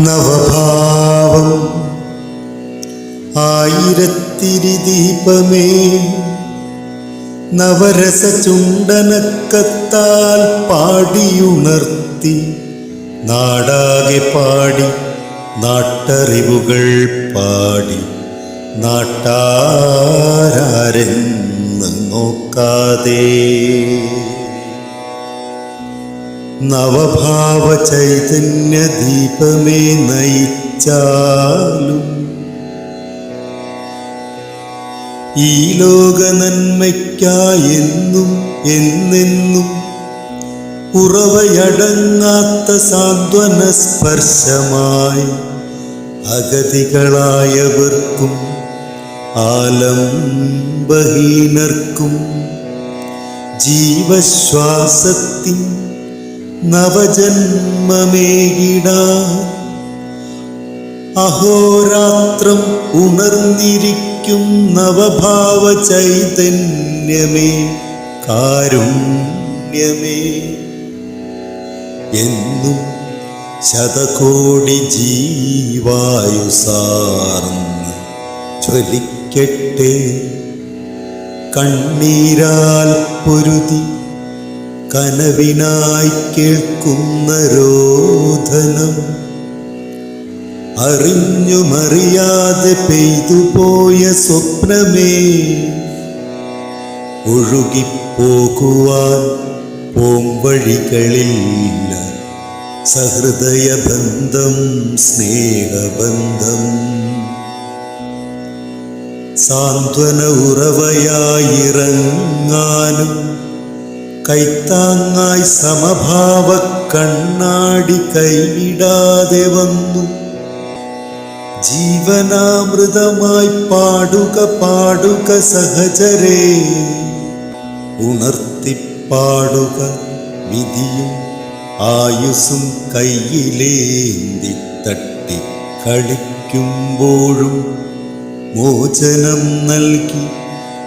നവഭാവം. ആയിരത്തിരി ദീപമേ നവരസ ചുണ്ടനക്കത്താൽ പാടിയുണർത്തി. നാടാകെ പാടി നാട്ടറിവുകൾ പാടി. നാട്ടാരെന്ന് നോക്കാതെ. നവഭാവ ചൈതന്യ ദീപമേ നയിച്ചാലും ഈ ലോക നന്മയ്ക്കായെന്നും എന്നെന്നും ഉറവയടങ്ങാത്ത സാന്ത്വന സ്പർശമായി അഗതികളായവർക്കും ആലംബഹീനർക്കും ജീവശ്വാസത്തിൻ നവജന്മമേകിടാൻ അഹോരാത്രം ഉണർന്നിരിക്കും നവഭാവ ചൈതന്യമേ കാരുണ്യമേ. എന്നും ശതകോടി ജീവായുസാർന്ന് ജ്വലിക്കട്ടെ കണ്ണീരാൽ പൊരുതി കനവിനായി കേൾക്കുന്ന രോധനം. അറിഞ്ഞുമറിയാതെ പെയ്തുപോയ സ്വപ്നമേ. ഒഴുകിപ്പോകുവാൻ പോംവഴികളില്ല. സഹൃദയബന്ധം സ്നേഹബന്ധം. സാന്ത്വന ഉറവയായിറങ്ങാനും കൈത്താങ്ങായി സമഭാവ കണ്ണാടി കൈവിടാതെ വന്നു. ജീവനാമൃതമായി പാടുക പാടുക സഹചരേ. ഉണർത്തിപ്പാടുക വിധിയും ആയുസും കയ്യിലേന്തി തട്ടി കളിക്കുമ്പോഴും മോചനം നൽകി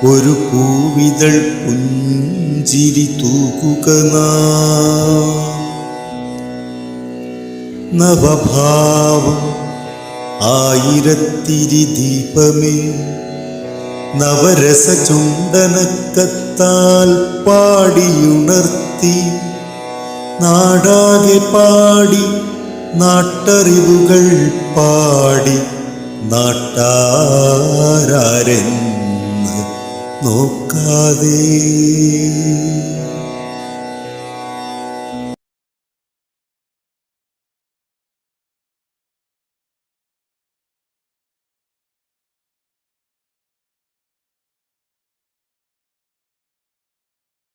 ഒരു പൂവിതൾ പുഞ്ചിരി തൂക്കുക. നവഭാവം ആയിരത്തിരി ദീപമേ. നവരസചുണ്ടനക്കത്താൽ പാടിയുണർത്തി. നാടാകെ പാടി നാട്ടറിവുകൾ പാടി. നാട്ടാരെന്ന് നോക്കാതെ.